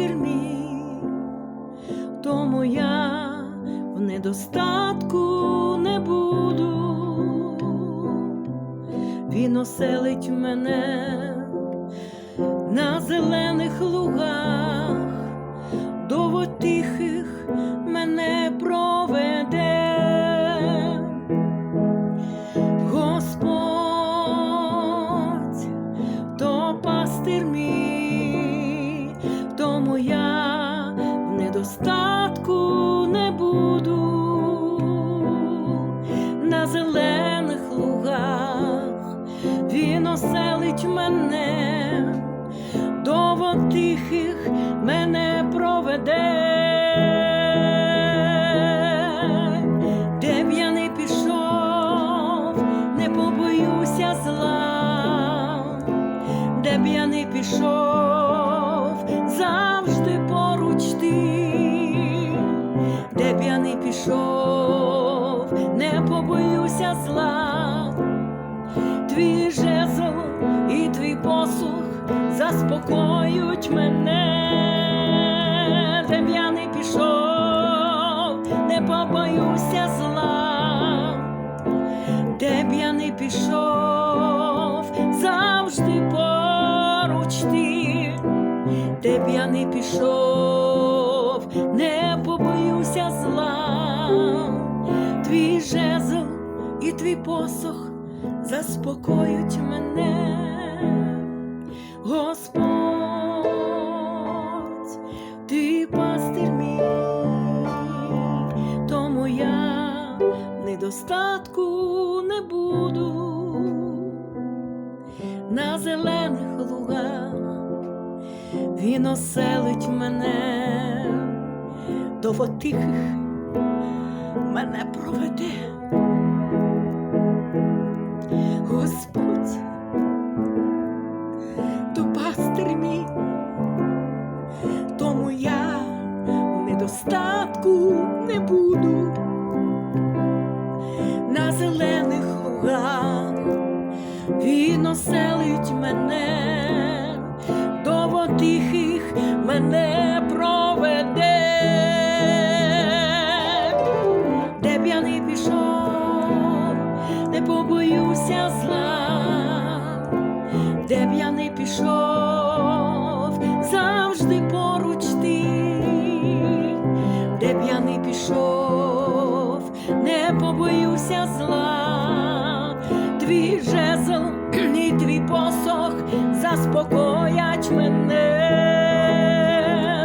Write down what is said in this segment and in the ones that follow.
пастир мій, тому я в недостатку не буду. Він оселить мене на зелених лугах, в недостатку не буду. На зелених лугах, він оселить мене, до вод тихих мене проведе. Де б я не пішов, пішов, не побоюся зла, твій жезл і твій посух заспокоють мене, де б я не пішов, не побоюся зла, де б я не пішов, завжди поруч ти, де б я не пішов, і твій посох заспокоють мене, Господь, ти пастир мій, тому я недостатку не буду. На зелених лугах, він оселить мене. До тихих мене проведе. В недостатку не буду на зелених лугах, він оселить мене, до вод тихих мене проведе. Де б я не пішов, не побоюся зла, де б я не пішов, не побоюся зла, твій жезл і твій посох заспокоять мене,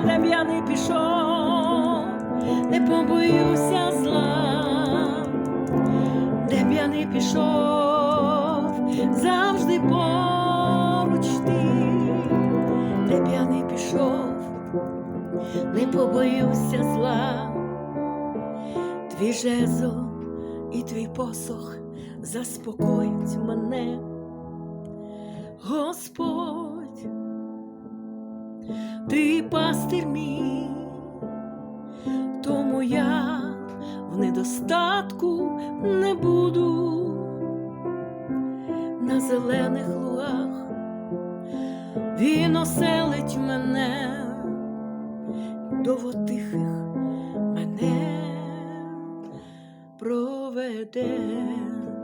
де б я не пішов, не побоюся зла, де б я не пішов, завжди поруч ти, де б я не пішов, не побоюся зла, твій жезл і твій посох заспокоїть мене, Господь, ти пастир мій, тому я в недостатку не буду. На зелених лугах, він оселить мене до тихих pueden.